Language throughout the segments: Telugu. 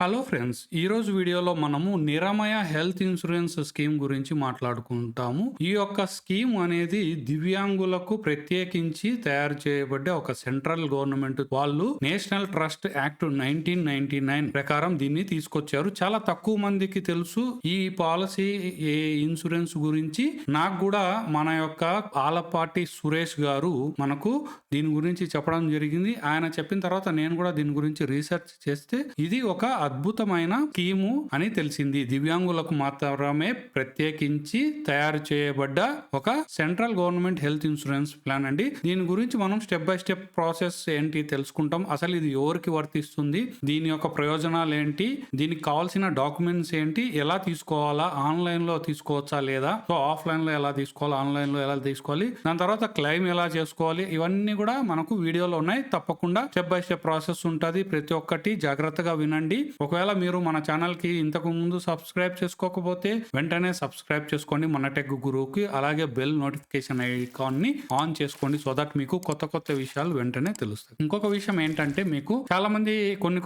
హలో ఫ్రెండ్స్ ఈ రోజు వీడియోలో మనము నిరమయ హెల్త్ ఇన్సూరెన్స్ స్కీమ్ గురించి మాట్లాడుకుంటాము. ఈ యొక్క స్కీమ్ అనేది దివ్యాంగులకు ప్రత్యేకించి తయారు చేయబడ్డ ఒక సెంట్రల్ గవర్నమెంట్ వాళ్ళు national trust act nineteen ninety nine ప్రకారం దీన్ని తీసుకొచ్చారు. చాలా తక్కువ మందికి తెలుసు ఈ పాలసీ ఏ ఇన్సూరెన్స్ గురించి. నాకు కూడా మన యొక్క ఆలపాటి సురేష్ గారు మనకు దీని గురించి చెప్పడం జరిగింది. ఆయన చెప్పిన తర్వాత నేను కూడా దీని గురించి రీసెర్చ్ చేస్తే ఇది ఒక అద్భుతమైన స్కీము అని తెలిసింది. దివ్యాంగులకు మాత్రమే ప్రత్యేకించి తయారు చేయబడ్డ ఒక central government health insurance plan అండి. దీని గురించి మనం స్టెప్ బై స్టెప్ ప్రాసెస్ ఏంటి తెలుసుకుంటాం. అసలు ఇది ఎవరికి వర్తిస్తుంది? దీని యొక్క ప్రయోజనాలు ఏంటి? దీనికి కావాల్సిన డాక్యుమెంట్స్ ఏంటి? ఎలా తీసుకోవాలా? ఆన్లైన్లో తీసుకోవచ్చా లేదా? సో ఆఫ్లైన్లో ఎలా తీసుకోవాలి? ఆన్లైన్లో ఎలా తీసుకోవాలి? దాని తర్వాత క్లెయిమ్ ఎలా చేసుకోవాలి? ఇవన్నీ కూడా మనకు వీడియోలో ఉన్నాయి. తప్పకుండా స్టెప్ బై స్టెప్ ప్రాసెస్ ఉంటుంది. ప్రతి ఒక్కటి జాగ్రత్తగా వినండి. ఒకవేళ మీరు మన ఛానల్కి ఇంతకు ముందు సబ్స్క్రైబ్ చేసుకోకపోతే వెంటనే సబ్స్క్రైబ్ చేసుకోండి మన టెక్ గురువుకి. అలాగే బెల్ నోటిఫికేషన్ ఐకాన్ని ఆన్ చేసుకోండి సో దట్ మీకు కొత్త కొత్త విషయాలు వెంటనే తెలుస్తాయి. ఇంకొక విషయం ఏంటంటే మీకు చాలా మంది కొన్ని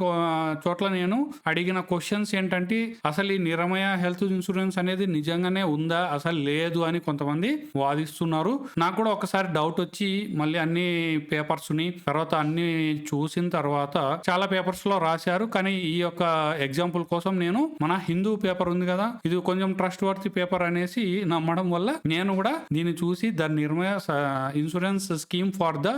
చోట్ల నేను అడిగిన క్వశ్చన్స్ ఏంటంటే అసలు ఈ నిరమయ హెల్త్ ఇన్సూరెన్స్ అనేది నిజంగానే ఉందా? అసలు లేదు అని కొంతమంది వాదిస్తున్నారు. నాకు కూడా ఒకసారి డౌట్ వచ్చి మళ్ళీ అన్ని పేపర్స్ని తర్వాత అన్ని చూసిన తర్వాత చాలా పేపర్స్లో రాశారు. కానీ ఈ యొక్క ఎగ్జాంపుల్ కోసం నేను మన హిందూ పేపర్ ఉంది కదా ఇది కొంచెం ట్రస్ట్ వర్తి పేపర్ అనేసి నమ్మడం వల్ల నేను కూడా దీన్ని చూసి the Niramaya insurance scheme for the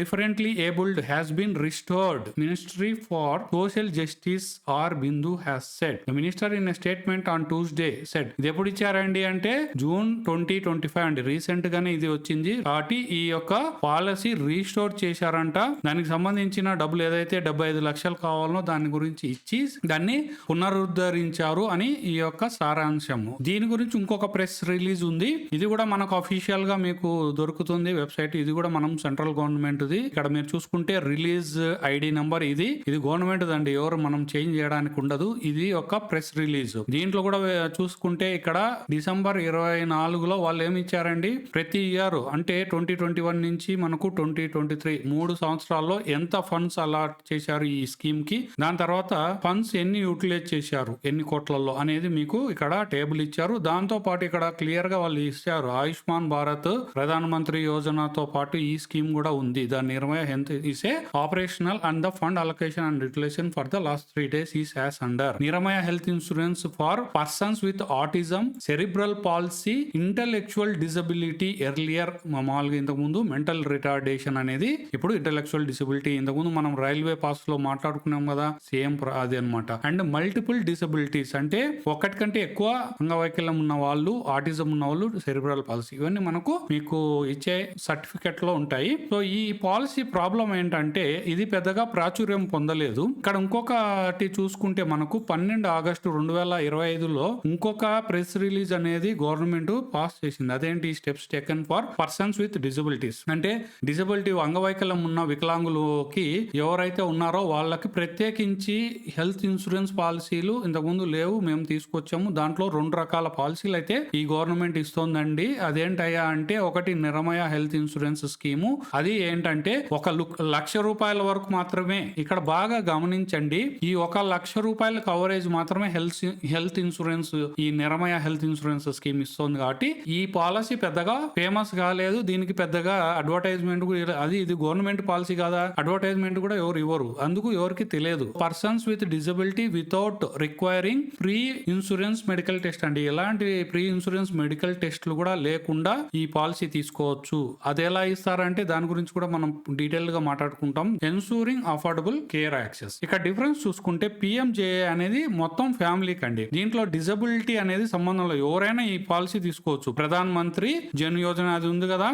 differently abled has been restored ministry for social justice R Bindu has said the minister in statement on Tuesday said ఇది ఎప్పుడు ఇచ్చారండి అంటే జూన్ ట్వంటీ ట్వంటీ ఫైవ్ అండి. రీసెంట్ గానే ఇది వచ్చింది. కాబట్టి ఈ యొక్క పాలసీ రీస్టోర్ చేశారంట. దానికి సంబంధించిన డబ్బులు ఏదైతే డెబ్బై ఐదు లక్షలు కావాలనో దాని గురించి ఇచ్చి దాన్ని పునరుద్ధరించారు అని ఈ యొక్క సారాంశము. దీని గురించి ఇంకొక ప్రెస్ రిలీజ్ ఉంది. ఇది కూడా మనకు అఫీషియల్గా మీకు దొరుకుతుంది వెబ్సైట్. ఇది కూడా మనం సెంట్రల్ గవర్నమెంట్ ది ఇక్కడ మీరు చూసుకుంటే రిలీజ్ ఐడి నంబర్ ఇది. ఇది గవర్నమెంట్ అండి ఎవరు మనం చేంజ్ చేయడానికి ఉండదు. ఇది ఒక ప్రెస్ రిలీజ్. దీంట్లో కూడా చూసుకుంటే ఇక్కడ డిసెంబర్ ఇరవై నాలుగులో వాళ్ళు ఏమి ఇచ్చారండి? ప్రతి ఇయర్ అంటే ట్వంటీ ట్వంటీ వన్ నుంచి మనకు ట్వంటీ ట్వంటీ త్రీ మూడు సంవత్సరాల్లో ఎంత ఫండ్స్ అలాట్ చేశారు ఈ స్కీమ్కి? దాని తర్వాత ఫండ్స్ ఎన్ని యూటిలైజ్ చేశారు? ఎన్ని కోట్లలో అనేది మీకు ఇక్కడ టేబుల్ ఇచ్చారు. దాంతో పాటు ఇక్కడ క్లియర్గా వాళ్ళు ఇచ్చారు. ఆయుష్మాన్ భారత్ ప్రధాన మంత్రి యోజనతో పాటు ఈ స్కీమ్ కూడా ఉంది. దాని Niramaya health is a operational and the fund allocation and utilization for the last three days is as under Niramaya health insurance for persons with autism cerebral palsy intellectual disability earlier మామూలుగా ఇంతకుముందు మెంటల్ రిటార్డేషన్ అనేది ఇప్పుడు ఇంటలెక్చువల్ డిసబిలిటీ. ఇంతకుముందు మనం రైల్వే పాస్లో మాట్లాడుకున్నాం కదా సేమ్ అది అనమాట అండ్ మల్టిపుల్ డిసబిలిటీస్ అంటే ఒకటి కంటే ఎక్కువ అంగవైకల్యం ఉన్న వాళ్ళు ఆటిజం ఉన్న వాళ్ళు సెరిబ్రల్ పాలసీ ఇవన్నీ మనకు మీకు ఇచ్చే సర్టిఫికెట్లో ఉంటాయి. సో ఈ పాలసీ ప్రాబ్లం ఏంటంటే ఇది పెద్దగా ప్రాచుర్యం పొందలేదు. ఇక్కడ ఇంకొకటి చూసుకుంటే మనకు పన్నెండు ఆగస్టు రెండు వేల ఇరవై ఐదులో ఇంకొక ప్రెస్ రిలీజ్ అనేది గవర్నమెంట్ పాస్ చేసింది. అదేంటి? Steps taken for persons with disabilities అంటే డిజబిలిటీ అంగవైకల్యం ఉన్న వికలాంగులకి ఎవరైతే ఉన్నారో వాళ్ళకి ప్రత్యేకించి హెల్త్ ఇన్సూరెన్స్ పాలసీలు ఇంతకుముందు లేవు మేము తీసుకొచ్చాము. దాంట్లో రెండు రకాల పాలసీలు అయితే ఈ గవర్నమెంట్ ఇస్తోందండి. అదేంటయ్యా అంటే ఒకటి నిరమయ హెల్త్ ఇన్సూరెన్స్ స్కీము. అది ఏంటంటే ఒక లక్ష రూపాయల వరకు మాత్రమే ఇక్కడ బాగా గమనించండి. ఈ ఒక లక్ష రూపాయల కవరేజ్ మాత్రమే హెల్త్ హెల్త్ ఇన్సూరెన్స్ ఈ నిరమయ హెల్త్ ఇన్సూరెన్స్ స్కీమ్ ఇస్తుంది కాబట్టి ఈ పాలసీ పెద్దగా ఫేమస్ కాలేదు. దీనికి పెద్దగా అడ్వర్టైజ్మెంట్ కూడా అది ఇది గవర్నమెంట్ పాలసీ కాదా? అడ్వర్టైజ్మెంట్ కూడా ఎవరు ఇవ్వరు. అందుకు ఎవరికి తెలియదు. Persons with disability without requiring pre insurance medical test అండి. ఎలాంటి ప్రీ ఇన్సూరెన్స్ మెడికల్ టెస్ట్లు కూడా లేకుండా ఈ పాలసీ తీసుకోవచ్చు. అది ఎలా ఇస్తారంటే దాని గురించి కూడా మనం డీటెయిల్గా మాట్లాడుకుంటాం. ఎన్సూరింగ్ అఫోర్డబుల్ కేర్ యాక్సెస్ ఇక్కడ డిఫరెన్స్ చూసుకుంటే పిఎంజేఏ అనేది మొత్తం ఫ్యామిలీకి అండి. దీంట్లో డిజబిలిటీ అనేది సంబంధంలో ఎవరైనా ఈ పాలసీ తీసుకోవచ్చు. ప్రధాన మంత్రి జన్ యోజన అది ఉంది కదా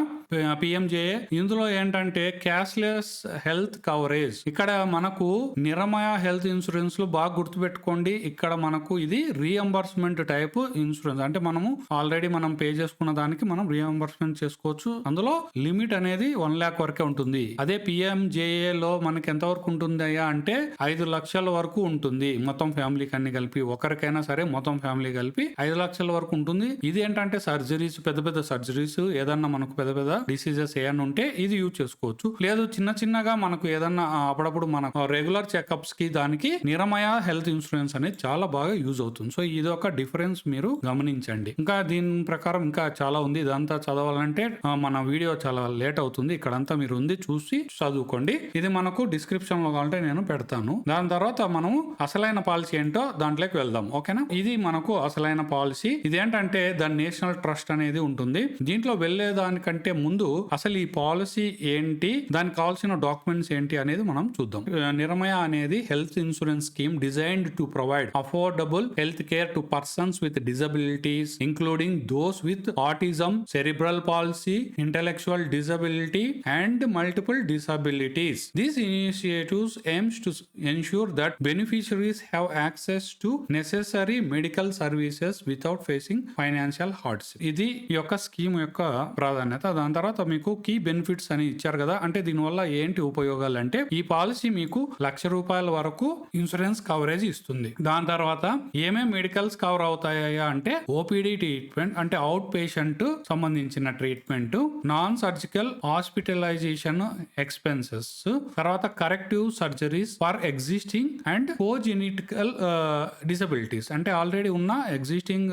పిఎంజేఏ ఇందులో ఏంటంటే క్యాష్లెస్ హెల్త్ కవరేజ్ ఇక్కడ మనకు నిరమయ హెల్త్ ఇన్సూరెన్స్ లో బాగా గుర్తుపెట్టుకోండి. ఇక్కడ మనకు ఇది రీఎంబర్స్మెంట్ టైప్ ఇన్సూరెన్స్ అంటే మనము ఆల్రెడీ మనం పే చేసుకున్న దానికి మనం రీఎంబర్స్మెంట్ చేసుకోవచ్చు. అందులో లిమిట్ అనేది వన్ లాక్ వరకే ఉంటుంది. అదే పిఎంజేఏ లో మనకి ఎంత వరకు ఉంటుంది అయ్యా అంటే ఐదు లక్షల వరకు ఉంటుంది. మొత్తం ఫ్యామిలీకి అన్ని కలిపి ఒకరికైనా సరే మొత్తం ఫ్యామిలీ కలిపి ఐదు లక్షల వరకు ఉంటుంది. ఇది ఏంటంటే సర్జరీస్ పెద్ద పెద్ద సర్జరీస్ ఏదన్నా మనకు పెద్ద పెద్ద డిసీజెస్ ఏమైనా ఉంటే ఇది యూజ్ చేసుకోవచ్చు. లేదు చిన్న చిన్నగా మనకు ఏదన్నా అప్పుడప్పుడు మన రెగ్యులర్ చెకప్స్కి దానికి నిరమయ హెల్త్ ఇన్సూరెన్స్ అనేది చాలా బాగా యూజ్ అవుతుంది. సో ఇది ఒక డిఫరెన్స్ మీరు గమనించండి. ఇంకా దీని ప్రకారం ఇంకా చాలా ఉంది. ఇదంతా చదవాలంటే మన వీడియో చాలా లేట్ అవుతుంది. ఇక్కడంతా మీరు ఉంది చూసి చదువుకోండి. ఇది మనకు డిస్క్రిప్షన్లో కావాలంటే నేను పెడతాను. దాని తర్వాత మనము అసలైన పాలసీ ఏంటో దాంట్లోకి వెళ్దాం. ఓకేనా? ఇది మనకు అసలైన పాలసీ. ఇదేంటంటే ద నేషనల్ ట్రస్ట్ అనేది ఉంటుంది. దీంట్లో వెళ్ళే దానికంటే ముందు అసలు ఈ పాలసీ ఏంటి? దానికి కావాల్సిన డాక్యుమెంట్స్ ఏంటి అనేది మనం చూద్దాం. నిరమయ అనేది health insurance scheme designed to provide affordable health care to persons with disabilities including those with autism cerebral palsy intellectual disability and multiple disabilities These initiatives aims to ensure that beneficiaries have access to necessary medical services without facing financial hardship. ఇది యొక్క స్కీమ్ యొక్క ప్రాధాన్యత. దాని తర్వాత మీకు కీ బెనిఫిట్స్ అని ఇచ్చారు కదా. అంటే దీనివల్ల ఏంటి ఉపయోగాలు అంటే ఈ పాలసీ మీకు లక్ష రూపాయల వరకు ఇన్సూరెన్స్ కవరేజ్ ఇస్తుంది. దాని తర్వాత ఏమేమి మెడికల్స్ కవర్ అవుతాయా అంటే ఓపీడీ ట్రీట్మెంట్ అంటే అవుట్ పేషెంట్ సంబంధించిన treatment non surgical hospitalisation expenses తర్వాత corrective surgeries for existing and congenital disabilities. అంటే ఆల్రెడీ ఉన్న ఎగ్జిస్టింగ్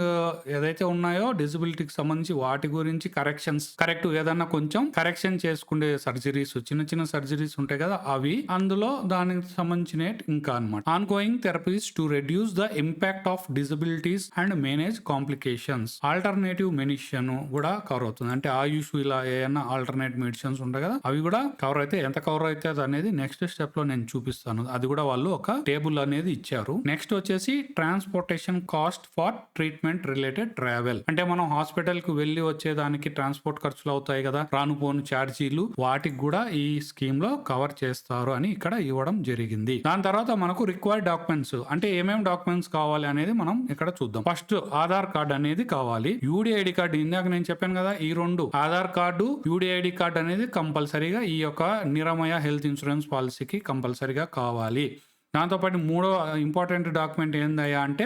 ఏదైతే ఉన్నాయో డిసబిలిటీకి సంబంధించి వాటి గురించి కరెక్షన్స్ కరెక్ట్ ఏదన్నా కొంచెం కరెక్షన్ చేసుకునే సర్జరీస్ చిన్న చిన్న సర్జరీస్ ఉంటాయి కదా అవి. అందులో దానికి సంబంధించిన ఇంకా అనమాట on going therapies to reduce the impact of disabilities and manage complications alternative medicine కూడా కవర్ అవుతుంది. అంటే ఆయుష్ ఇలా ఏమైనా ఆల్టర్నేట్ మెడిసిన్స్ ఉంటాయి కదా అవి కూడా కవర్ అయితే ఎంత కవర్ అవుతుంది అనేది నెక్స్ట్ స్టెప్లో నేను చూపిస్తాను. అది కూడా వాళ్ళు ఒక టేబుల్ అనేది ఇచ్చారు. నెక్స్ట్ వచ్చేసి transportation cost for treatment related travel అంటే మనం హాస్పిటల్కు వెళ్ళి వచ్చేదానికి ట్రాన్స్పోర్ట్ ఖర్చులు అవుతాయి కదా రాను పోను ఛార్జీలు వాటికి కూడా ఈ స్కీమ్లో కవర్ చేస్తారు అని ఇక్కడ ఇవ్వడం జరిగింది. దాని తర్వాత మనకు రిక్వైర్డ్ డాక్యుమెంట్స్ అంటే ఏమేమి డాక్యుమెంట్స్ కావాలి అనేది మనం ఇక్కడ చూద్దాం. ఫస్ట్ ఆధార్ కార్డ్ అనేది కావాలి. యూడిఐడి కార్డు ఇందాక నేను చెప్పాను కదా ఈ రెండు. ఆధార్ కార్డు యూడిఐడి కార్డు అనేది కంపల్సరీగా ఈ యొక్క నిరమయ హెల్త్ ఇన్సూరెన్స్ పాలసీకి కంపల్సరీగా కావాలి. దాంతోపాటు మూడో ఇంపార్టెంట్ డాక్యుమెంట్ ఏందయ్యా అంటే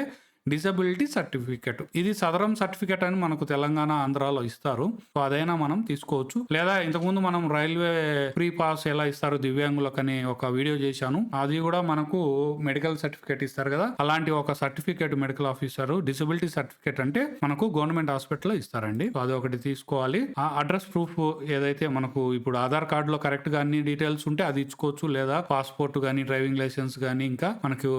డిసబిలిటీ సర్టిఫికెట్. ఇది సదరం సర్టిఫికెట్ అని మనకు తెలంగాణ ఆంధ్రాలో ఇస్తారు. సో అదైనా మనం తీసుకోవచ్చు. లేదా ఇంతకుముందు మనం రైల్వే ఫ్రీ పాస్ ఎలా ఇస్తారు దివ్యాంగులకని ఒక వీడియో చేశాను. అది కూడా మనకు మెడికల్ సర్టిఫికేట్ ఇస్తారు కదా. అలాంటి ఒక certificate medical officer disability certificate అంటే మనకు గవర్నమెంట్ హాస్పిటల్లో ఇస్తారండి. అది ఒకటి తీసుకోవాలి. ఆ అడ్రస్ ప్రూఫ్ ఏదైతే మనకు ఇప్పుడు ఆధార్ కార్డులో కరెక్ట్గా అన్ని డీటెయిల్స్ ఉంటే అది ఇచ్చుకోవచ్చు. లేదా పాస్పోర్ట్ కానీ డ్రైవింగ్ లైసెన్స్ కానీ ఇంకా మనకు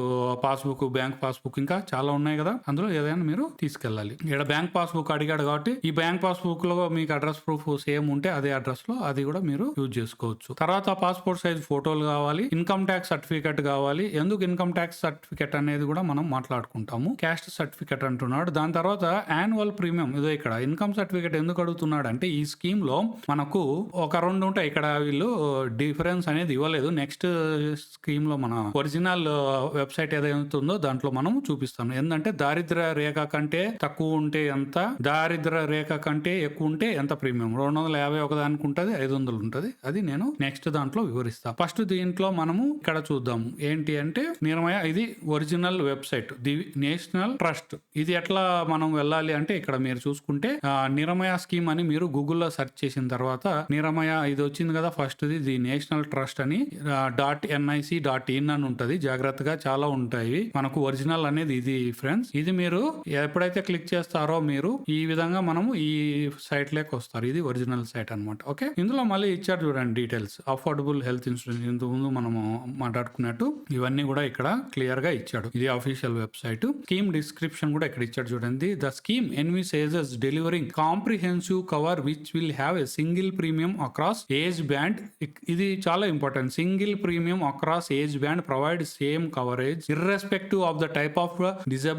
పాస్బుక్ బ్యాంక్ పాస్బుక్ ఇంకా చాలా ఉన్నాయి. కదా? అందులో ఏదైనా మీరు తీసుకెళ్ళాలి. ఇక్కడ బ్యాంక్ పాస్బుక్ అడిగాడు కాబట్టి ఈ బ్యాంక్ పాస్బుక్లో మీకు అడ్రస్ ప్రూఫ్ సేమ్ ఉంటే అదే అడ్రస్లో అది కూడా మీరు యూజ్ చేసుకోవచ్చు. తర్వాత పాస్పోర్ట్ సైజ్ ఫోటోలు కావాలి. ఇన్కమ్ ట్యాక్స్ సర్టిఫికేట్ కావాలి. ఎందుకు ఇన్కమ్ ట్యాక్స్ సర్టిఫికేట్ అనేది కూడా మనం మాట్లాడుకుంటాము. క్యాస్ట్ సర్టిఫికేట్ అంటున్నాడు. దాని తర్వాత యాన్యువల్ ప్రీమియం ఇదో ఇక్కడ. ఇన్కమ్ సర్టిఫికేట్ ఎందుకు అడుగుతున్నాడు అంటే ఈ స్కీమ్లో మనకు ఒక రెండు ఉంటాయి. ఇక్కడ వీళ్ళు డిఫరెన్స్ అనేది ఇవ్వలేదు. నెక్స్ట్ స్కీమ్లో మన ఒరిజినల్ వెబ్సైట్ ఏదైతే ఉందో దాంట్లో మనం చూపిస్తాం. ఏంటంటే దారిద్ర రేఖ కంటే తక్కువ ఉంటే ఎంత? దారిద్ర రేఖ కంటే ఎక్కువ ఉంటే ఎంత ప్రీమియం? రెండు వందల యాభై ఒక దానికి ఉంటుంది ఐదు వందలు ఉంటుంది. అది నేను నెక్స్ట్ దాంట్లో వివరిస్తాను ఫస్ట్ దీంట్లో మనము ఇక్కడ చూద్దాము ఏంటి అంటే నిర్మయ ఇది original website the national trust. ఇది ఎట్లా మనం వెళ్ళాలి అంటే ఇక్కడ మీరు చూసుకుంటే నిరమయ స్కీమ్ అని మీరు గూగుల్లో సెర్చ్ చేసిన తర్వాత నిరమయ ఇది వచ్చింది కదా ఫస్ట్ ది నేషనల్ ట్రస్ట్ అని డాట్ ఎన్ఐసి డాట్ ఇన్ అని ఉంటుంది. జాగ్రత్తగా చాలా ఉంటాయి. మనకు ఒరిజినల్ అనేది ఇది ఫ్రెండ్స్ ఇది మీరు ఎప్పుడైతే క్లిక్ చేస్తారో మీరు ఈ విధంగా మనము ఈ సైట్ లేక వస్తారు. ఇది ఒరిజినల్ సైట్ అన్నమాట. ఓకే ఇందులో మళ్ళీ ఇచ్చారు చూడండి డీటెయిల్స్ అఫోర్డబుల్ హెల్త్ ఇన్సూరెన్స్ ఇంతకు ముందు మనము మాట్లాడుకున్నట్టు ఇవన్నీ కూడా ఇక్కడ క్లియర్గా ఇచ్చాడు. ఇది అఫీషియల్ వెబ్సైట్ స్కీమ్ డిస్క్రిప్షన్ కూడా ఇక్కడ ఇచ్చాడు చూడండి. The scheme envisages delivering comprehensive cover which will have a single premium across age band ఇది చాలా important single premium across age band provide same coverage irrespective of the type of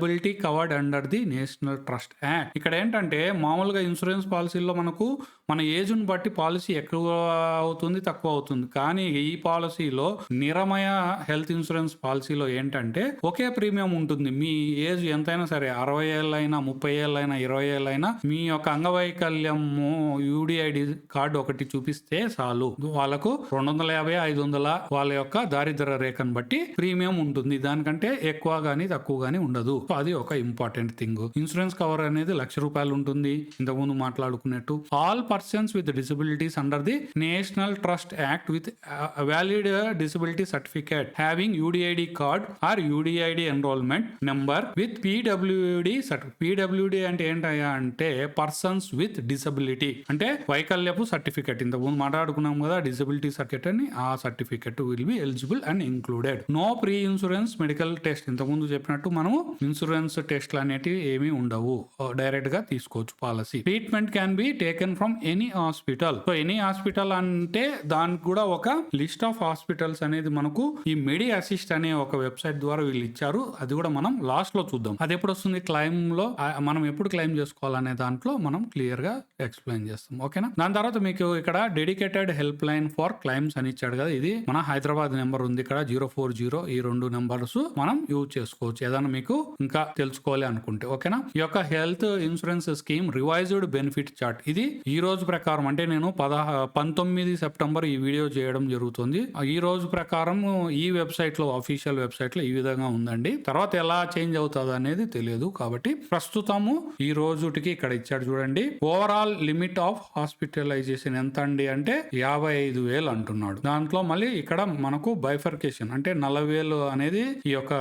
liability covered under the national trust act ఇక్కడ ఏంటంటే మామూలుగా ఇన్సూరెన్స్ పాలసీలో మనకు మన ఏజ్ను బట్టి పాలసీ ఎక్కువ అవుతుంది తక్కువ అవుతుంది. కానీ ఈ పాలసీలో నిరమయ హెల్త్ ఇన్సూరెన్స్ పాలసీలో ఏంటంటే ఒకే ప్రీమియం ఉంటుంది. మీ ఏజ్ ఎంతైనా సరే అరవై ఏళ్ళైనా ముప్పై ఏళ్ళైనా ఇరవై ఏళ్ళైనా మీ యొక్క అంగవైకల్యము యూడిఐడి కార్డు ఒకటి చూపిస్తే చాలు. వాళ్ళకు రెండు వందల యాభై ఐదు వందల వాళ్ళ యొక్క దారిద్ర రేఖను బట్టి ప్రీమియం ఉంటుంది. దానికంటే ఎక్కువ గానీ తక్కువ గానీ ఉండదు. అది ఒక ఇంపార్టెంట్ థింగ్. ఇన్సూరెన్స్ కవర్ అనేది లక్ష రూపాయలు ఉంటుంది. ఇంతకుముందు మాట్లాడుకున్నట్టు. All persons with disabilities under the national trust act with valid disability certificate having UDID card or UDID enrolment number with PWD PWD అంటే ఏంటయ్యా అంటే పర్సన్స్ విత్ డిసబిలిటీ అంటే వైకల్యపు సర్టిఫికేట్ ఇంత ముందు మాట్లాడుకున్నాం కదా డిసబిలిటీ సర్టిఫికేట్ అని ఆ certificate will be eligible and included no pre insurance medical test ఇంత ముందు చెప్పినట్టు మనము ఇన్సూరెన్స్ టెస్ట్లు అనేటివి ఏమీ ఉండవు. డైరెక్ట్గా తీసుకోవచ్చు policy treatment can be taken from any hospital. So any hospital అంటే దానికి కూడా ఒక లిస్ట్ ఆఫ్ హాస్పిటల్స్ అనేది మనకు ఈ మెడి అసిస్ట్ అనే ఒక వెబ్సైట్ ద్వారా వీళ్ళు ఇచ్చారు. అది కూడా మనం లాస్ట్లో చూద్దాం. అది ఎప్పుడు వస్తుంది? క్లైమ్లో మనం ఎప్పుడు క్లైమ్ చేసుకోవాలనే దాంట్లో మనం క్లియర్గా ఎక్స్ప్లెయిన్ చేస్తాం. ఓకేనా? దాని తర్వాత మీకు ఇక్కడ dedicated help line for claims అని ఇచ్చాడు కదా. ఇది మన హైదరాబాద్ నెంబర్ ఉంది ఇక్కడ జీరో ఫోర్ జీరో ఈ రెండు నెంబర్స్ మనం యూజ్ చేసుకోవచ్చు. ఏదైనా మీకు ఇంకా తెలుసుకోవాలి అనుకుంటే. ఓకేనా? ఈ యొక్క health insurance scheme revised benefit chart. ఇది ఈ రోజు రోజు ప్రకారం అంటే నేను పదహ పంతొమ్మిది సెప్టెంబర్ ఈ వీడియో చేయడం జరుగుతుంది. ఈ రోజు ప్రకారం ఈ వెబ్సైట్లో అఫీషియల్ వెబ్సైట్లో ఈ విధంగా ఉందండి. తర్వాత ఎలా చేంజ్ అవుతుంది అనేది తెలియదు కాబట్టి ప్రస్తుతము ఈ రోజుటికి ఇక్కడ ఇచ్చాడు చూడండి. ఓవరాల్ లిమిట్ ఆఫ్ హాస్పిటలైజేషన్ ఎంత అండి అంటే యాభై ఐదు వేలు అంటున్నాడు. దాంట్లో మళ్ళీ ఇక్కడ మనకు బైఫర్కేషన్ అంటే నలభై వేలు అనేది ఈ యొక్క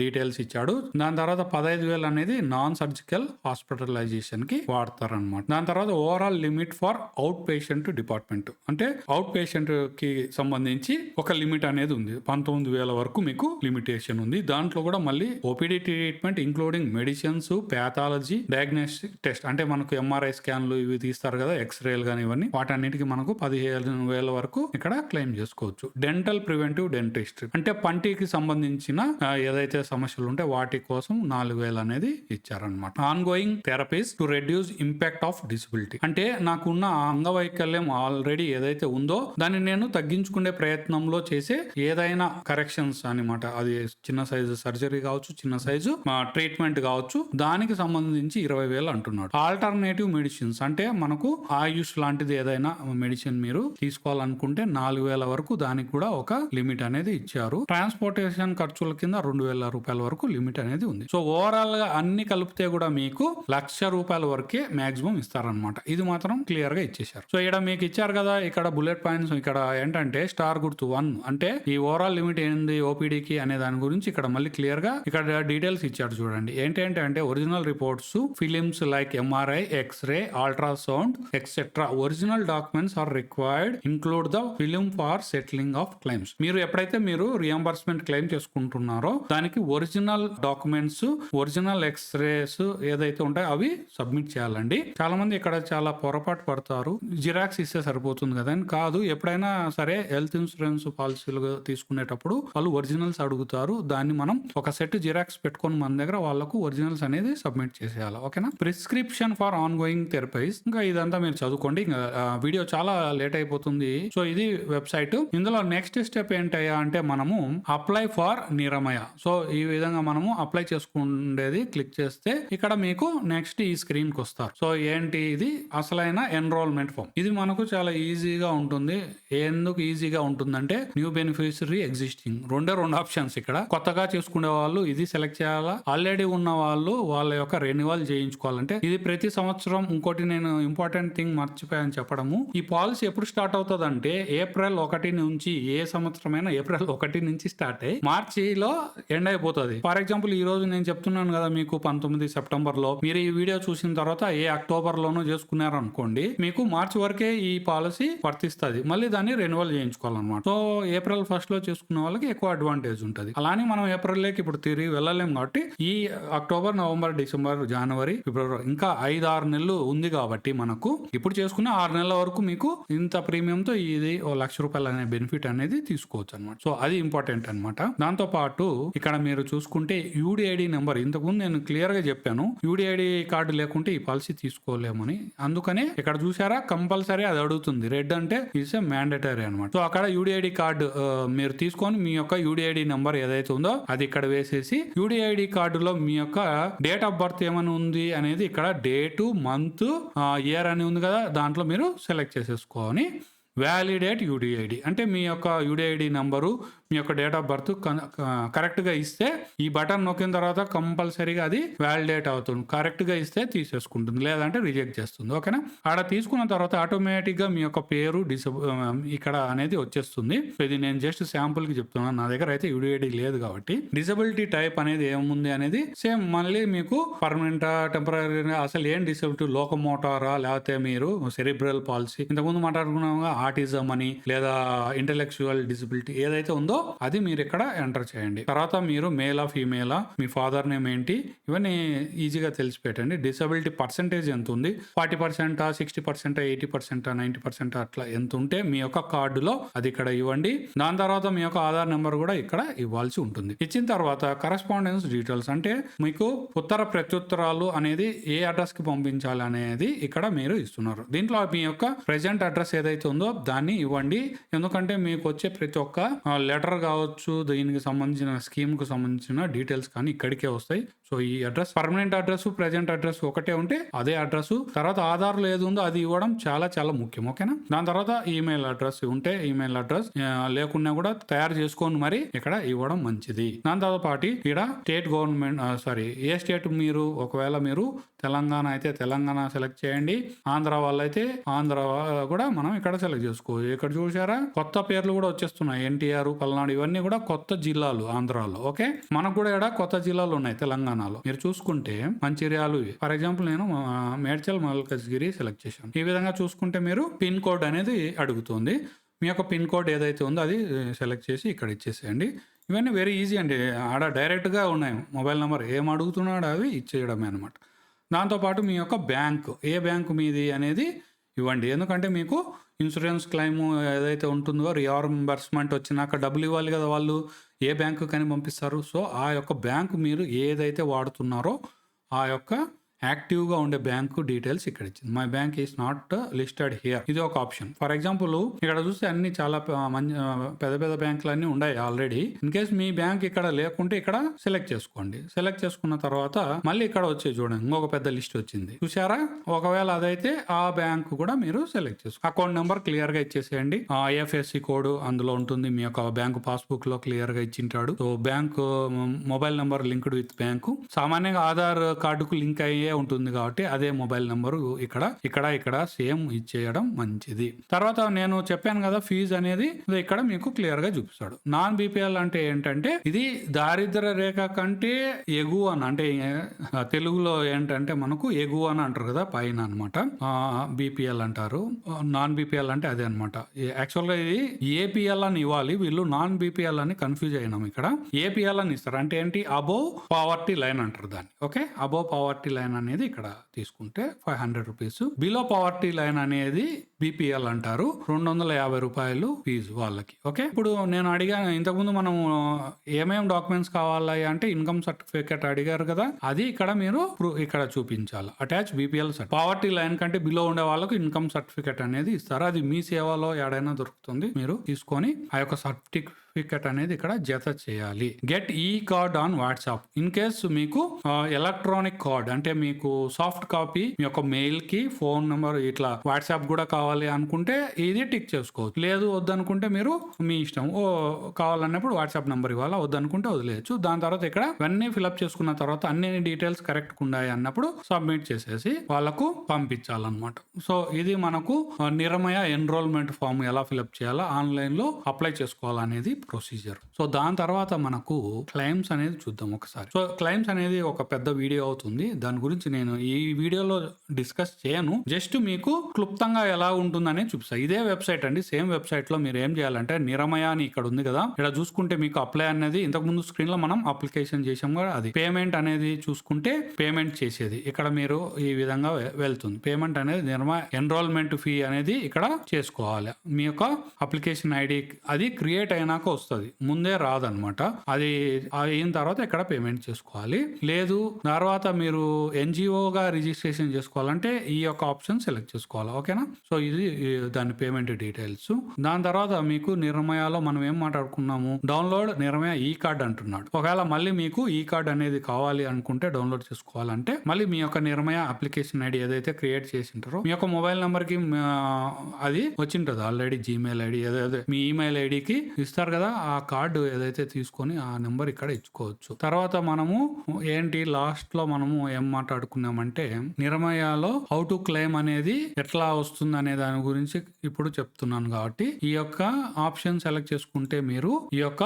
డీటెయిల్స్ ఇచ్చాడు. దాని తర్వాత పదహైదు వేలు అనేది నాన్ సర్జికల్ హాస్పిటలైజేషన్కి వాడతారు అనమాట దాని తర్వాత overall limit for out patient department. అంటే అవుట్ పేషెంట్కి సంబంధించి ఒక లిమిట్ అనేది ఉంది. పంతొమ్మిది వేల వరకు మీకు లిమిటేషన్ ఉంది. దాంట్లో కూడా మళ్ళీ OPD treatment including medicines pathology diagnostic test అంటే మనకు ఎంఆర్ఐ స్కాన్లు ఇవి తీస్తారు కదా ఎక్స్రేలు కానీ ఇవన్నీ. వాటన్నిటికి మనకు పదిహేను వేల వరకు ఇక్కడ క్లెయిమ్ చేసుకోవచ్చు. డెంటల్ ప్రివెంటివ్ డెంటిస్ట్ అంటే పంటికి సంబంధించిన ఏదైతే సమస్యలు ఉంటే వాటి కోసం నాలుగు వేలు అనేది ఇచ్చారనమాట on going therapies to reduce impact of disability. అంటే నాకున్న అంగవైకల్యం ఆల్రెడీ ఏదైతే ఉందో దాన్ని నేను తగ్గించుకునే ప్రయత్నంలో చేసే ఏదైనా కరెక్షన్స్ అనమాట అది చిన్న సైజు సర్జరీ కావచ్చు చిన్న సైజు ట్రీట్మెంట్ కావచ్చు. దానికి సంబంధించి ఇరవై వేలు అంటున్నాడు. ఆల్టర్నేటివ్ మెడిసిన్స్ అంటే మనకు ఆయుష్ లాంటిది ఏదైనా మెడిసిన్ మీరు తీసుకోవాలనుకుంటే నాలుగు వేల వరకు దానికి కూడా ఒక లిమిట్ అనేది ఇచ్చారు. ట్రాన్స్పోర్టేషన్ ఖర్చుల కింద రెండు వేల రూపాయల వరకు లిమిట్ అనేది ఉంది. సో ఓవరాల్గా అన్ని కలిపితే కూడా మీకు లక్ష రూపాయల వరకే మాక్సిమం ఇస్తారనమాట ఇది మాత్రం క్లియర్గా ఇచ్చేశారు. సో ఇక్కడ మీకు ఇచ్చారు కదా ఇక్కడ బుల్లెట్ పాయింట్స్ ఇక్కడ ఏంటంటే స్టార్ గుర్తు వన్. అంటే ఈ ఓవరాల్ లిమిట్ ఏంది ఓపీడీకి అనే దాని గురించి ఇక్కడ మళ్ళీ క్లియర్గా ఇక్కడ డీటెయిల్స్ ఇచ్చాడు చూడండి. ఏంటంటే అంటే original reports films like MRI x ray ultrasound etcetera original documents are required include the film for settling of claims మీరు ఎప్పుడైతే మీరు రియంబర్స్మెంట్ క్లెయిమ్ చేసుకుంటున్నారో దానికి ఒరిజినల్ డాక్యుమెంట్స్ ఒరిజినల్ ఎక్స్రేస్ ఏదైతే ఉంటాయో అవి సబ్మిట్ చేయాలండి. చాలా మంది ఇక్కడ చాలా పొరపాటు పడతారు. జిరాక్స్ ఇస్తే సరిపోతుంది కదా అని కాదు ఎప్పుడైనా సరే హెల్త్ ఇన్సూరెన్స్ పాలసీలు తీసుకునేటప్పుడు వాళ్ళు ఒరిజినల్స్ అడుగుతారు. దాన్ని మనం ఒక సెట్ జిరాక్స్ పెట్టుకొని మన దగ్గర వాళ్ళకు ఒరిజినల్స్ అనేది సబ్మిట్ చేసేయాలి. ఓకేనా? Prescription for on going therapies. ఇంకా ఇదంతా మీరు చదువుకోండి. ఇంకా వీడియో చాలా లేట్ అయిపోతుంది. సో ఇది వెబ్సైట్. ఇందులో నెక్స్ట్ స్టెప్ ఏంటయ్యా అంటే మనము అప్లై ఫర్ నిరమయ. సో ఈ విధంగా మనము అప్లై చేసుకునేది క్లిక్ చేస్తే ఇక్కడ మీకు నెక్స్ట్ ఈ స్క్రీన్కి వస్తారు. సో ఏంటి ఇది? అసలైన ఎన్రోల్మెంట్ ఫామ్ ఇది మనకు చాలా ఈజీగా ఉంటుంది. ఎందుకు ఈజీగా ఉంటుందంటే న్యూ బెనిఫిషరీ ఎగ్జిస్టింగ్ రెండే రెండు ఆప్షన్స్ ఇక్కడ. కొత్తగా చేసుకునే వాళ్ళు ఇది సెలెక్ట్ చేయాలా? ఆల్రెడీ ఉన్న వాళ్ళు వాళ్ళ యొక్క రెన్యువల్ చేయించుకోవాలంటే ఇది ప్రతి సంవత్సరం ఇంకోటి నేను ఇంపార్టెంట్ థింగ్ మర్చిపోయాను చెప్పడము. ఈ పాలసీ ఎప్పుడు స్టార్ట్ అవుతుంది అంటే ఏప్రిల్ ఒకటి నుంచి ఏ సంవత్సరమైనా ఏప్రిల్ ఒకటి నుంచి స్టార్ట్ అయ్యి మార్చిలో ఎండ్ అయిపోతుంది. ఫర్ ఎగ్జాంపుల్ ఈ రోజు నేను చెప్తున్నాను కదా మీకు పంతొమ్మిది సెప్టెంబర్లో. మీరు ఈ వీడియో చూసిన తర్వాత ఏ అక్టోబర్ లోనూ చేసుకున్నారనుకోండి మీకు మార్చ్ వరకే ఈ పాలసీ వర్తిస్తుంది. మళ్ళీ దాన్ని రెన్యువల్ చేయించుకోవాలన్నమాట. సో ఏప్రిల్ ఫస్ట్లో చేసుకున్న వాళ్ళకి ఎక్కువ అడ్వాంటేజ్ ఉంటుంది. అలానే మనం ఏప్రిల్ ఇప్పుడు తిరిగి వెళ్ళలేము కాబట్టి ఈ అక్టోబర్ నవంబర్ డిసెంబర్ జనవరి ఫిబ్రవరి ఇంకా ఐదు ఆరు నెలలు ఉంది కాబట్టి మనకు ఇప్పుడు చేసుకున్న ఆరు నెలల వరకు మీకు ఇంత ప్రీమియంతో ఇది ఓ లక్ష రూపాయలు అనే బెనిఫిట్ అనేది తీసుకోవచ్చు అనమాట సో అది ఇంపార్టెంట్ అనమాట దాంతో పాటు ఇక్కడ మీరు చూసుకుంటే యూడిఐడి నెంబర్ ఇంతకుముందు నేను క్లియర్గా చెప్పాను. యూడిఐడి కార్డు లేకుంటే ఈ పాలసీ తీసుకోలేమని. అందుకనే ఇక్కడ చూసారా కంపల్సరీ అది అడుగుతుంది. రెడ్ అంటే ఇట్స్ ఏ మ్యాండేటరీ అనమాట సో అక్కడ యూడిఐడి కార్డు మీరు తీసుకొని మీ యొక్క యూడిఐడి నెంబర్ ఏదైతే ఉందో అది ఇక్కడ వేసేసి యూడిఐడి కార్డులో మీ యొక్క డేట్ ఆఫ్ బర్త్ ఏమని ఉంది అనేది ఇక్కడ డేటు మంత్ ఇయర్ అని ఉంది కదా దాంట్లో మీరు సెలెక్ట్ చేసేసుకొని వ్యాలిడేట్ యూడిఐడి అంటే మీ యొక్క యూడిఐడి నంబరు మీ యొక్క డేట్ ఆఫ్ బర్త్ కరెక్ట్గా ఇస్తే ఈ బటన్ నొక్కిన తర్వాత కంపల్సరీగా అది వ్యాలిడేట్ అవుతుంది. కరెక్ట్గా ఇస్తే తీసేసుకుంటుంది. లేదంటే రిజెక్ట్ చేస్తుంది. ఓకేనా? ఆడ తీసుకున్న తర్వాత ఆటోమేటిక్గా మీ యొక్క పేరు డిసబ్ ఇక్కడ అనేది వచ్చేస్తుంది. ఇది నేను జస్ట్ శాంపుల్కి చెప్తున్నాను. నా దగ్గర అయితే యూడిఐడి లేదు కాబట్టి. డిసబిలిటీ టైప్ అనేది ఏముంది అనేది సేమ్ మళ్ళీ మీకు పర్మనెంట్ టెంపరీ అసలు ఏం డిసబిలిటీ లోకమోటారా లేకపోతే మీరు సెరిబ్రల్ పాలసీ ఇంతకుముందు మాట్లాడుకున్నాము ఆటిజం అని లేదా ఇంటలెక్చువల్ డిసబిలిటీ ఏదైతే ఉందో అది మీరు ఇక్కడ ఎంటర్ చేయండి. తర్వాత మీరు మేలా ఫీమేలా మీ ఫాదర్ నేమ్ ఏంటి ఇవన్నీ ఈజీగా తెలిసిపెట్టండి. డిసబిలిటీ పర్సెంటేజ్ ఎంత ఉంది ఫార్టీ పర్సెంటా సిక్స్టీ పర్సెంటా ఎయిటీ పర్సెంటా నైన్టీ పర్సెంట్ అట్లా ఎంత ఉంటే మీ యొక్క కార్డులో అది ఇక్కడ ఇవ్వండి. దాని తర్వాత మీ యొక్క ఆధార్ నెంబర్ కూడా ఇక్కడ ఇవ్వాల్సి ఉంటుంది. ఇచ్చిన తర్వాత కరస్పాండెన్స్ డీటెయిల్స్ అంటే మీకు ఉత్తర ప్రత్యుత్తరాలు అనేది ఏ అడ్రస్కి పంపించాలి అనేది ఇక్కడ మీరు ఇస్తున్నారు. దీంట్లో మీ యొక్క ప్రెజెంట్ అడ్రస్ ఏదైతే ఉందో దాన్ని ఇవ్వండి. ఎందుకంటే మీకు వచ్చే ప్రతి ఒక్క లెటర్ కావచ్చు దీనికి సంబంధించిన స్కీమ్కు సంబంధించిన డీటెయిల్స్ కానీ ఇక్కడికే వస్తాయి. సో ఈ address permanent address present address ఒకటే ఉంటే అదే అడ్రస్. తర్వాత ఆధార్లో ఏది ఉందో అది ఇవ్వడం చాలా చాలా ముఖ్యం. ఓకేనా? దాని తర్వాత ఈమెయిల్ అడ్రస్ ఉంటే ఈమెయిల్ అడ్రస్ లేకున్నా కూడా తయారు చేసుకొని మరి ఇక్కడ ఇవ్వడం మంచిది. దాని తర్వాత పాటు ఇక్కడ స్టేట్ గవర్నమెంట్ సారీ ఏ స్టేట్ మీరు ఒకవేళ మీరు తెలంగాణ అయితే తెలంగాణ సెలెక్ట్ చేయండి. ఆంధ్ర వాళ్ళైతే ఆంధ్ర కూడా మనం ఇక్కడ సెలెక్ట్ చేసుకోవచ్చు ఇక్కడ చూసారా కొత్త పేర్లు కూడా వచ్చేస్తున్నాయి. ఎన్టీఆర్ పల్నాడు ఇవన్నీ కూడా కొత్త జిల్లాలు ఆంధ్రాలో ఓకే? మనకు కూడా ఇక్కడ కొత్త జిల్లాలు ఉన్నాయి తెలంగాణలో. మీరు చూసుకుంటే మంచిర్యాలు ఫర్ ఎగ్జాంపుల్ నేను మేడ్చల్ మల్కజ్గిరి సెలెక్ట్ చేశాను. ఈ విధంగా చూసుకుంటే మీరు పిన్ కోడ్ అనేది అడుగుతుంది. మీ యొక్క పిన్ కోడ్ ఏదైతే ఉందో అది సెలెక్ట్ చేసి ఇక్కడ ఇచ్చేసేయండి. ఇవన్నీ వెరీ ఈజీ అండి. ఆడ డైరెక్ట్గా ఉన్నాయి. మొబైల్ నెంబర్ ఏం అడుగుతున్నాడో అవి ఇచ్చేయడమే అనమాట దాంతోపాటు మీ యొక్క బ్యాంక్ ఏ బ్యాంకు మీది అనేది ఇవ్వండి. ఎందుకంటే మీకు ఇన్సూరెన్స్ క్లెయిమ్ ఏదైతే ఉంటుందో రియంబర్స్మెంట్ వచ్చినాక డబ్బులు ఇవ్వాలి కదా వాళ్ళు ఏ బ్యాంకు కానీ పంపిస్తారు. సో ఆ యొక్క బ్యాంకు మీరు ఏదైతే వాడుతున్నారో ఆ యొక్క యాక్టివ్గా ఉండే బ్యాంకు డీటెయిల్స్ ఇక్కడ ఇచ్చింది my bank is not listed here. ఇది ఒక ఆప్షన్. ఫర్ ఎగ్జాంపుల్ ఇక్కడ చూస్తే అన్ని చాలా మంచి పెద్ద పెద్ద బ్యాంకులు అన్ని ఉన్నాయి ఆల్రెడీ. ఇన్ కేస్ మీ బ్యాంక్ ఇక్కడ లేకుంటే ఇక్కడ సెలెక్ట్ చేసుకోండి. సెలెక్ట్ చేసుకున్న తర్వాత మళ్ళీ ఇక్కడ వచ్చి చూడండి. ఇంకొక పెద్ద లిస్ట్ వచ్చింది. చూసారా ఒకవేళ అదైతే ఆ బ్యాంక్ కూడా మీరు సెలెక్ట్ చేసుకో అకౌంట్ నెంబర్ క్లియర్గా ఇచ్చేసేయండి ఐఎఫ్ఎస్సి కోడ్ అందులో ఉంటుంది. మీ యొక్క బ్యాంక్ పాస్బుక్లో క్లియర్గా ఇచ్చింటాడు. So bank mobile number linked with bank. సామాన్యంగా ఆధార్ కార్డుకు లింక్ అయ్యే ఉంటుంది కాబట్టి అదే మొబైల్ నెంబరు ఇక్కడ ఇక్కడ ఇక్కడ సేమ్ ఇచ్చేయడం మంచిది. తర్వాత నేను చెప్పాను కదా ఫీజు అనేది ఇక్కడ మీకు క్లియర్గా చూపిస్తాడు. నాన్ బీపీఎల్ అంటే ఏంటంటే ఇది దారిద్ర రేఖ కంటే ఎగువ అని అంటే తెలుగులో ఏంటంటే మనకు ఎగువ అని అంటారు కదా పైన అనమాట బీపీఎల్ అంటారు. నాన్ బీపీఎల్ అంటే అదే అనమాట యాక్చువల్గా ఇది ఏపీఎల్ అని ఇవ్వాలి వీళ్ళు నాన్ బీపీఎల్ అని కన్ఫ్యూజ్ అయినాం ఇక్కడ. ఏపీఎల్ అని ఇస్తారు. అంటే ఏంటి? అబోవ్ పావర్టీ లైన్ అంటారు దాన్ని. ఓకే? అబోవ్ పావర్టీ లైన్ అనేది ఇక్కడ తీసుకుంటే five hundred rupees. Below poverty line అనేది బీపీఎల్ అంటారు. రెండు వందల యాభై రూపాయలు ఫీజు వాళ్ళకి. ఓకే? ఇప్పుడు నేను అడిగాను ఇంతకుముందు మనం ఏమేం డాక్యుమెంట్స్ కావాలి అంటే ఇన్కమ్ సర్టిఫికేట్ అడిగారు కదా అది ఇక్కడ మీరు ఇక్కడ చూపించాలి. అటాచ్ బీపీఎల్ పవర్టీ లైన్ కంటే బిలో ఉండే వాళ్ళకు ఇన్కమ్ సర్టిఫికేట్ అనేది ఇస్తారు. అది మీ సేవలో ఎక్కడైనా దొరుకుతుంది మీరు తీసుకొని ఆ యొక్క సర్టిఫికేట్ అనేది ఇక్కడ జత చేయాలి. Get e card on WhatsApp. In case మీకు ఎలక్ట్రానిక్ కార్డ్ అంటే మీకు సాఫ్ట్ కాపీ మీ యొక్క మెయిల్కి ఫోన్ నెంబర్ ఇట్లా వాట్సాప్ కూడా కావాలి అనుకుంటే ఇది టిక్ చేసుకోవచ్చు. లేదు వద్దనుకుంటే మీరు మీ ఇష్టం. ఓ కావాలన్నప్పుడు వాట్సాప్ నెంబర్ ఇవ్వాలా? వద్దనుకుంటే వదిలేయచ్చు. దాని తర్వాత ఇక్కడ ఇవన్నీ ఫిల్అప్ చేసుకున్న తర్వాత అన్ని డీటెయిల్స్ కరెక్ట్ ఉన్నాయి అన్నప్పుడు సబ్మిట్ చేసేసి వాళ్ళకు పంపించాలన్నమాట. సో ఇది మనకు నిరమయ ఎన్రోల్మెంట్ ఫామ్ ఎలా ఫిల్అప్ చేయాలో? ఆన్లైన్లో అప్లై చేసుకోవాలనేది ప్రొసీజర్. సో దాని తర్వాత మనకు క్లైమ్స్ అనేది చూద్దాం ఒకసారి. సో క్లైమ్స్ అనేది ఒక పెద్ద వీడియో అవుతుంది. దాని గురించి నేను ఈ వీడియోలో డిస్కస్ చేయను. జస్ట్ మీకు క్లుప్తంగా ఎలా ఉంటుందనే చూపిస్తాను ఇదే వెబ్సైట్ అండి. సేమ్ వెబ్సైట్లో మీరు ఏం చేయాలంటే నిరమయ అని ఇక్కడ ఉంది కదా. ఇక్కడ చూసుకుంటే మీకు అప్లై అనేది ఇంతకు ముందు స్క్రీన్లో మనం అప్లికేషన్ చేసాం కదా. అది పేమెంట్ అనేది చూసుకుంటే పేమెంట్ చేసేది. ఇక్కడ మీరు ఈ విధంగా వెళ్తుంది. పేమెంట్ అనేది నిర్మయ ఎన్రోల్మెంట్ ఫీ అనేది ఇక్కడ చేసుకోవాలి. మీ యొక్క అప్లికేషన్ ఐడి అది క్రియేట్ అయినాక వస్తుంది. ముందే రాదనమాట. అది అయిన తర్వాత ఇక్కడ పేమెంట్ చేసుకోవాలి. లేదు తర్వాత మీరు ఎన్జిఓగా రిజిస్ట్రేషన్ చేసుకోవాలంటే ఈ యొక్క ఆప్షన్ సెలెక్ట్ చేసుకోవాలి ఓకేనా? సో ఇది దాని పేమెంట్ డీటెయిల్స్ దాని తర్వాత మీకు నిర్మయాలో మనం ఏం మాట్లాడుకున్నాము? డౌన్లోడ్ నిర్మయ ఈ కార్డ్ అంటున్నాడు. ఒకవేళ మళ్ళీ మీకు ఈ కార్డ్ అనేది కావాలి అనుకుంటే డౌన్లోడ్ చేసుకోవాలంటే మళ్ళీ మీ యొక్క నిర్మయ అప్లికేషన్ ఐడి ఏదైతే క్రియేట్ చేసి ఉంటారో మీ యొక్క మొబైల్ నెంబర్కి అది వచ్చింటది ఆల్రెడీ జీమెయిల్ ఐడి ఏదైతే మీ ఈమెయిల్ ఐడికి ఇస్తారు కదా కదా ఆ కార్డు ఏదైతే తీసుకొని ఆ నెంబర్ ఇక్కడ ఇచ్చుకోవచ్చు. తర్వాత మనము ఏంటి లాస్ట్లో మనము ఏం మాట్లాడుకున్నామంటే నిరమయాలో హౌ టు క్లెయిమ్ అనేది ఎట్లా వస్తుంది అనే దాని గురించి ఇప్పుడు చెప్తున్నాను కాబట్టి ఈ యొక్క ఆప్షన్ సెలెక్ట్ చేసుకుంటే మీరు ఈ యొక్క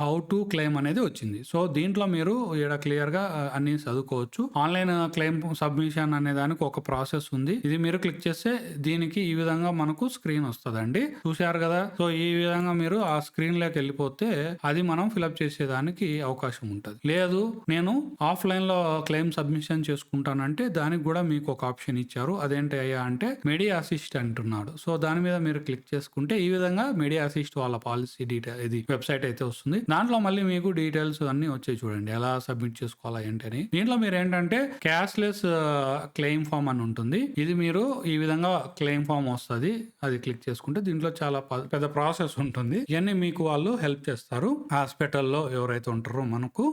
హౌ టు క్లెయిమ్ అనేది వచ్చింది. సో దీంట్లో మీరు ఇక్కడ క్లియర్గా అన్ని చదువుకోవచ్చు. ఆన్లైన్ క్లెయిమ్ సబ్మిషన్ అనే దానికి ఒక ప్రాసెస్ ఉంది. ఇది మీరు క్లిక్ చేస్తే దీనికి ఈ విధంగా మనకు స్క్రీన్ వస్తుందండి. చూశారు కదా? సో ఈ విధంగా మీరు ఆ స్క్రీన్లోకి వెళ్ళిపోతే అది మనం ఫిలప్ చేసేదానికి అవకాశం ఉంటుంది. లేదు నేను ఆఫ్లైన్లో క్లెయిమ్ సబ్మిషన్ చేసుకుంటానంటే దానికి కూడా మీకు ఒక ఆప్షన్ ఇచ్చారు. అదేంటి అయ్యా అంటే మీడియా అసిస్ట్ అంటున్నాడు. సో దాని మీద మీరు క్లిక్ చేసుకుంటే ఈ విధంగా మీడియా అసిస్ట్ వాళ్ళ పాలసీ డీటెయిల్ ఇది వెబ్సైట్ అయితే వస్తుంది. దాంట్లో మళ్ళీ మీకు డీటెయిల్స్ అన్ని వచ్చాయి చూడండి. ఎలా సబ్మిట్ చేసుకోవాలా ఏంటని. దీంట్లో మీరు ఏంటంటే క్యాష్లెస్ క్లెయిమ్ ఫామ్ అని ఉంటుంది. ఇది మీరు ఈ విధంగా క్లెయిమ్ ఫామ్ వస్తుంది. అది క్లిక్ చేసుకుంటే దీంట్లో చాలా పెద్ద ప్రాసెస్ ఉంటుంది. ఇవన్నీ మీకు వాళ్ళు హెల్ప్ చేస్తారు. హాస్పిటల్లో ఎవరైతే ఉంటారో మనకు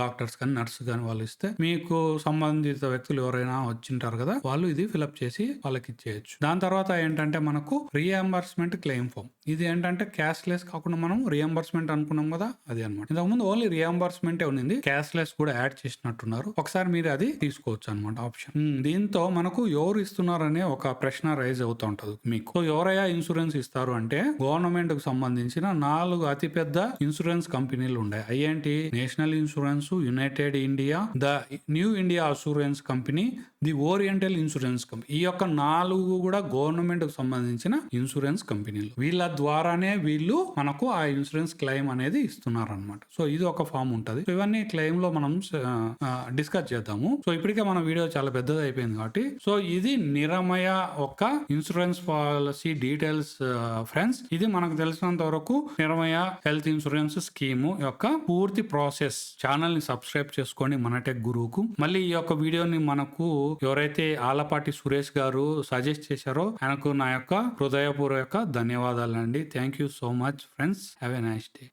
డాక్టర్స్ కానీ నర్స్ కానీ వాళ్ళు ఇస్తే మీకు సంబంధిత వ్యక్తులు ఎవరైనా వచ్చింటారు కదా వాళ్ళు ఇది ఫిలప్ చేసి వాళ్ళకి ఇచ్చేయచ్చు. దాని తర్వాత ఏంటంటే మనకు రీఎంబర్స్మెంట్ క్లెయిమ్ ఫామ్ ఇది ఏంటంటే క్యాష్ లెస్ కాకుండా మనం రీఎంబర్స్మెంట్ అనుకున్నాం కదా అది అనమాట ఇంతకుముందు ఓన్లీ రియంబర్స్మెంట్ ఉంది క్యాష్లెస్ కూడా యాడ్ చేసినట్టున్నారు. ఒకసారి మీరు అది తీసుకోవచ్చు అనమాట ఆప్షన్ దీంతో మనకు ఎవరు ఇస్తున్నారనే ఒక ప్రశ్న రైజ్ అవుతూ ఉంటుంది మీకు. సో ఎవరయ్యా ఇన్సూరెన్స్ ఇస్తారు అంటే గవర్నమెంట్కు సంబంధించిన నాలుగు అతిపెద్ద ఇన్సూరెన్స్ కంపెనీలు ఉన్నాయి అయ్యేంటి national insurance united India the new India assurance company the oriental insurance company ఈ యొక్క నాలుగు కూడా గవర్నమెంట్కు సంబంధించిన ఇన్సూరెన్స్ కంపెనీలు. వీళ్ళ ద్వారానే వీళ్ళు మనకు ఆ ఇన్సూరెన్స్ క్లెయిమ్ అనేది ఇస్తున్నారు అనమాట సో ఇది ఒక ఫామ్ ఉంటుంది. సో ఇవన్నీ క్లెయిమ్లో మనం డిస్కస్ చేద్దాము. సో ఇప్పటికే మన వీడియో చాలా పెద్దది అయిపోయింది కాబట్టి. సో ఇది నిరమయ ఒక ఇన్సూరెన్స్ పాలసీ డీటెయిల్స్ ఫ్రెండ్స్. ఇది మనకు తెలిసినంత వరకు నిరమయ హెల్త్ ఇన్సూరెన్స్ స్కీమ్ యొక్క పూర్తి ప్రాసెస్ ఛానల్ని సబ్స్క్రైబ్ చేసుకోండి మన టెక్ గురువుకు. మళ్ళీ ఈ యొక్క వీడియోని మనకు ఎవరైతే ఆలపాటి సురేష్ గారు సజెస్ట్ చేశారో ఆయనకు నా యొక్క హృదయపూర్వక ధన్యవాదాలండి. Thank you so much friends have a nice day